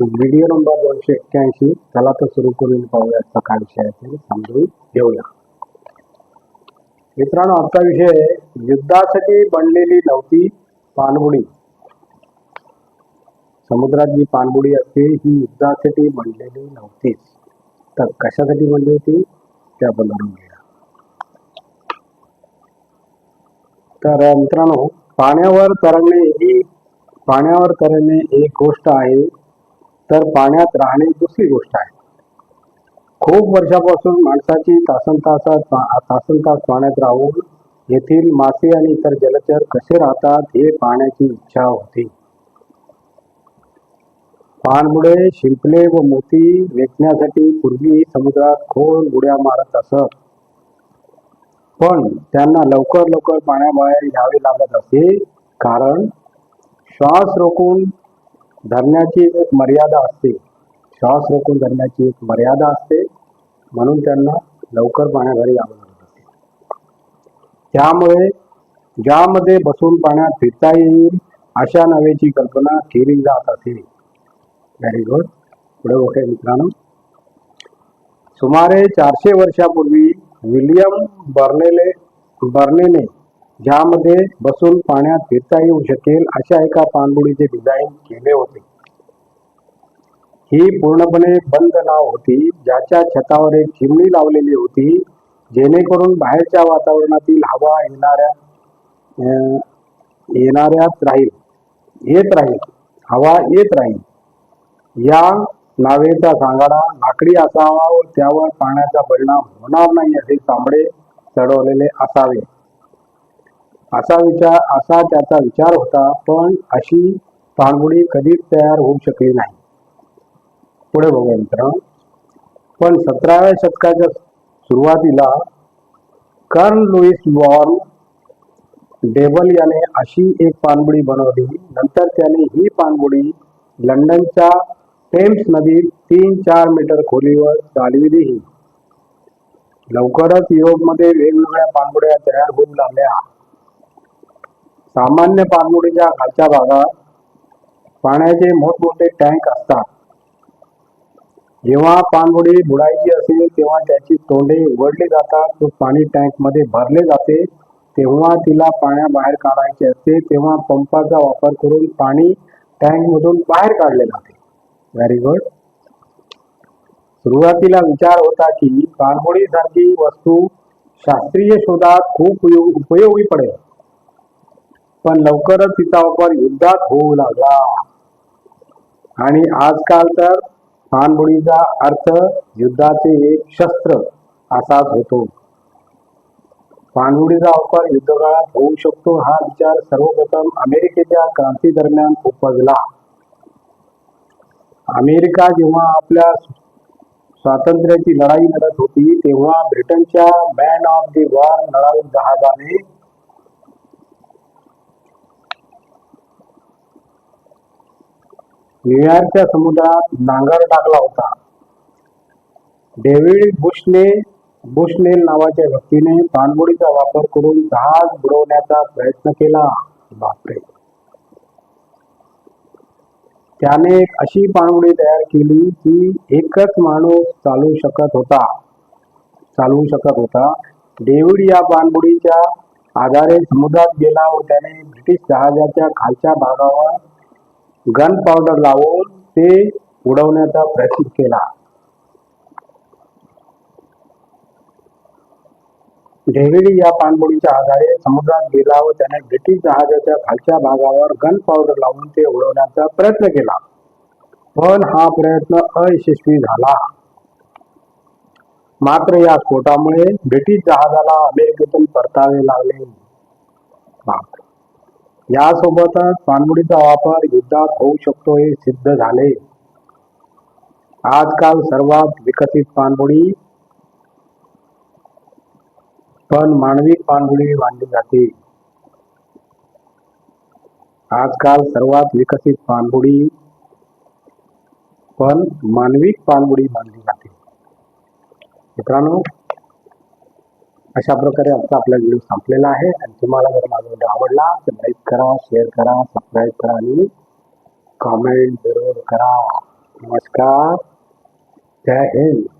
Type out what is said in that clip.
Video number दोनशे एक्क्याऐंशी. चला तर सुरू करून पाहूया आजचा काय विषय आहे समजून घेऊया. मित्रांनो आजचा विषय युद्धासाठी बनलेली नव्हती पाणबुडी. समुद्रात जी पाणबुडी असते ही युद्धासाठी बनलेली नव्हतीच तर कशासाठी बनली होती? ते आपण जाणून घेऊया. तर मित्रांनो पाण्यावर तरंगणे ही पाण्यावर तरंगणे एक गोष्ट आहे. तर पाण्यात राहणे दुसरी गोष्ट आहे. खूप वर्षापासून माणसाची तासन तासात तासन तास पाण्यात राहून येथील मासे आणि इतर जलचर कसे राहतात हे पाहण्याची इच्छा होती. पाणबुडे शिंपले व मोती वेचण्यासाठी पूर्वी समुद्रात खोल बुड्या मारत असत. पण त्यांना लवकर लवकर पाण्याबाहेर यावे लागत असे कारण श्वास रोखून धरण्याची एक मर्यादा असते. श्वास रोखून धरण्याची एक मर्यादा असते. म्हणून त्यांना लवकर पाण्याबाहेर यावं लागत असते. त्यामुळे ज्यामध्ये बसून पाण्यात फिरता येईल अशा नव्याची कल्पना केली जात असे. व्हेरी गुड पुढे ओके मित्रांनो. सुमारे चारशे वर्षापूर्वी विल्यम बर्नेले बर्नेने ज्यामध्ये बसून पाण्यात फिरता येऊ शकेल अशा एका पाणबुडीचे डिझाईन केले होते. ही पूर्णपणे बंद नाव होती ज्याच्या छतावर एक चिमणी लावलेली होती जेणेकरून बाहेरच्या वातावरणातील हवा येणाऱ्या अं, येणाऱ्यात राहील येत राहील हवा येत राहील. या नावेचा सांगाडा लाकडी असावा व त्यावर पाण्याचा परिणाम होणार नाही असे चांबडे चढवलेले असावे. असा विचार असा त्याचा विचार होता पण अशी पाणबुडी कधीच तयार होऊ शकली नाही. पुढे बघूया मित्र पण सतराव्या शतकाच्या सुरुवातीला कर्न लुईस वॉर्न डेबल याने अशी एक पाणबुडी बनवली. नंतर त्याने ही पाणबुडी लंडनच्या टेम्स नदीत तीन चार मीटर खोलीवर चालविलीही लवकरच युरोपमध्ये वेगवेगळ्या पाणबुड्या तयार सामान्य पाणबुडीच्या खालच्या भागात पाण्याचे मोठमोठे टँक असतात. जेव्हा पाणबुडी बुडायची असेल तेव्हा त्याची तोंडे उघडली जातात. तो पाणी टँकमध्ये भरले जाते. तेव्हा तिला पाण्याबाहेर काढायचे असते. तेव्हा पंपाचा वापर करून पाणी टँकमधून बाहेर काढले जाते. व्हेरी गुड सुरुवातीला विचार होता की पाणबुडीसारखी वस्तू शास्त्रीय शोधात खूप उपयोगी पडेल. पण लवकरच तिचा वापर युद्धात होऊ लागला. आणि आजकाल तर पाणबुडीचा अर्थ युद्धाचे एक शस्त्र असाच होतो. पाणबुडीचा वापर युद्धकाळात होऊ शकतो हा विचार सर्वप्रथम अमेरिकेच्या क्रांती दरम्यान उपजला. अमेरिका जेव्हा आपल्या स्वातंत्र्याची लढाई लढत होती तेव्हा ब्रिटनच्या मॅन ऑफ दी वॉर लढाऊ जहाजाने न्यूयॉर्कच्या समुद्रात नांगर टाकला होता. डेव्हिड बुशने बुशनेल नावाच्या व्यक्तीने पाणबुडीचा वापर करून जहाज बुडवण्याचा प्रयत्न केला. बापरे! त्याने एक अशी पाणबुडी तयार केली की एकच माणूस चालू शकत होता. चालवू शकत होता. डेव्हिड या पाणबुडीच्या आधारे समुद्रात गेला व त्याने ब्रिटिश जहाजाच्या खालच्या भागावर गन पावडर लावून ते उडवण्याचा प्रयत्न केला. डेव्हिड या पाणबुडीच्या आधारे समुद्रात गेला व त्याने ब्रिटिश जहाजाच्या खालच्या भागावर गन पावडर लावून ते उडवण्याचा प्रयत्न केला. पण हा प्रयत्न अयशस्वी झाला. मात्र या स्फोटामुळे ब्रिटिश जहाजाला अमेरिकेतून परतावे लागले. बापरे. यासोबतच पाणबुडीचा वापर युद्धात होऊ शकतो हे सिद्ध झाले. आजकाल सर्वात विकसित पाणबुडी पण मानवी पाणबुडी मानली जाते. आजकाल सर्वात विकसित पाणबुडी पण मानवी पाणबुडी मानली जाते. मित्रांनो अशा प्रकारे आजचा आपला व्हिडिओ संपलेला आहे. आणि तुम्हाला जर माझा व्हिडिओ आवडला तर लाईक करा शेअर करा सबस्क्राईब करा आणि कॉमेंट जरूर करा. नमस्कार. जय हिंद.